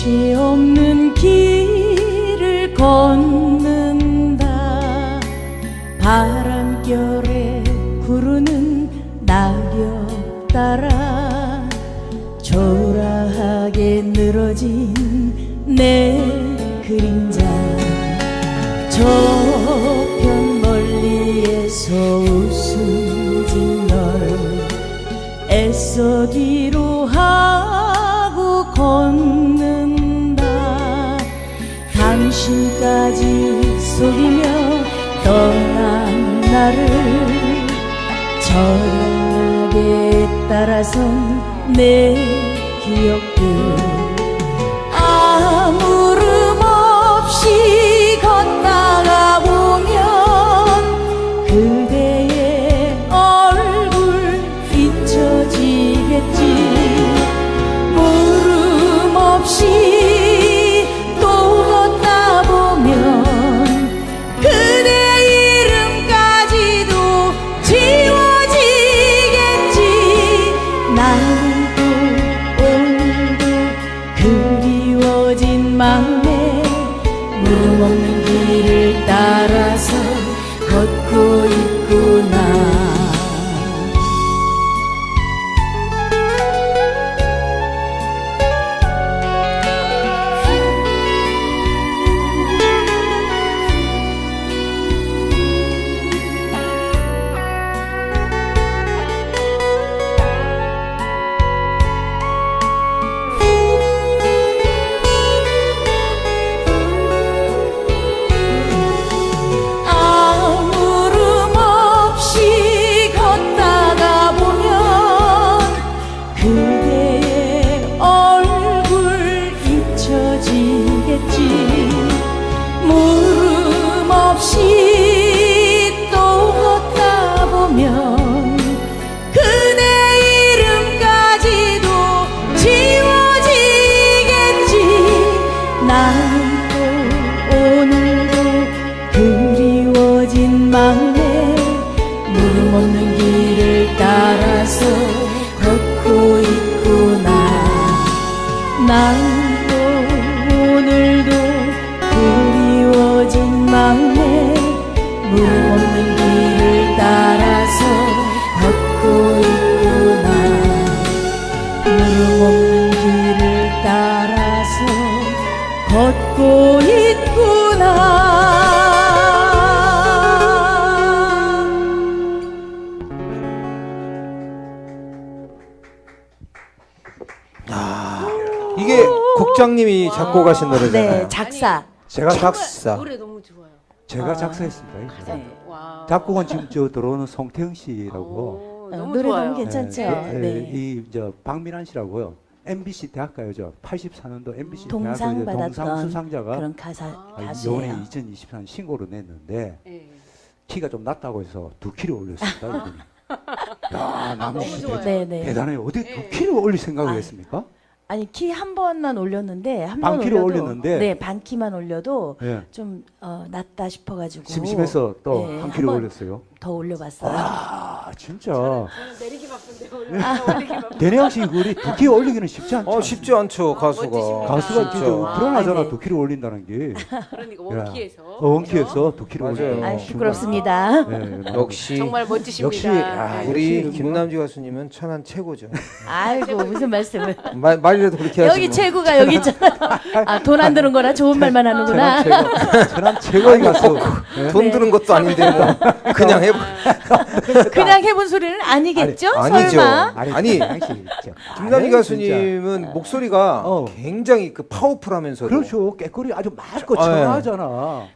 끝이 없는 길을 걷는다. 바람결에 구르는 낙엽 따라 초라하게 늘어진 내 그림자. 저편 멀리에서 웃음 짓널 애써 뒤로 하 당신까지 속이며 떠난 나를 저렴하게 따라선 내 기억들 무름 없는 길을 따라서 물음 없는 길을 따라서 걷고 있구나 또 오늘도 그리워진 마음에 물음 없는 길을 따라서 걷고 있구나 물음 없는 길을 따라서 걷고 있구나. 국장님이 작곡 하신 노래잖아요. 네, 작사. 제가 작사. 노래 너무 좋아요. 제가 아. 작사했습니다. 이거. 네. 와. 작곡은 지금 저 들어오는 송태영 씨라고. 오, 어, 너무 노래 좋아요. 너무 괜찮죠? 예, 예, 네. 이저 박민환 씨라고요. MBC 대학가요죠. 84년도 MBC 동상 대학가요 동상 받았던 수상자가 그런 가사 아, 아, 가수예요. 요번에 2024년 신고를 냈는데 네. 키가 좀 낮다고 해서 두 키를 올렸습니다. 이분이. 야, 남희 너무 씨 좋아요. 네, 네. 대단해요. 어떻게 두 네. 키를 올릴 생각을 아, 했습니까? 아니 키 한 번만 올렸는데 한반번 키를 올려도 올렸는데? 네, 반 키만 올려도 예. 좀 어, 낫다 싶어 가지고 심심해서 또 네, 한 키를 한번 올렸어요. 더 올려봤어요. 아, 진짜. 저는 내리기 바 바쁜데. 대내양 씨 우리 두 키 올리기는 쉽지 않죠. 어 쉽지 않죠 가수가. 멋지십니다. 가수가 진짜. 불안하잖아 아, 네. 두 키를 올린다는 게. 그러니까 원키에서. 어, 원키에서 두 키를 맞아요. 올리는 아, 거. 부끄럽습니다. 네, 역시 정말 멋지십니다. 역시 아, 네. 우리 역시 김남주 가수님은 천한 최고죠. 아이고 무슨 말씀을. 말, 말이라도 그렇게 하지. 여기 뭐. 최고가 여기 있잖아요. 아, 돈 안 드는 거라 좋은 말만 하는구나. 천안 최고의 가수. 돈 네. 드는 것도 아닌데 뭐 그냥 해보. 그냥 해본 소리는 아니겠죠? 아니, 아니죠. 설마? 아니, 당신 김남주 가수님은 목소리가 어. 굉장히 그 파워풀하면서도 그렇죠. 깨꼬리 아주 맑고 아, 예. 청하잖아.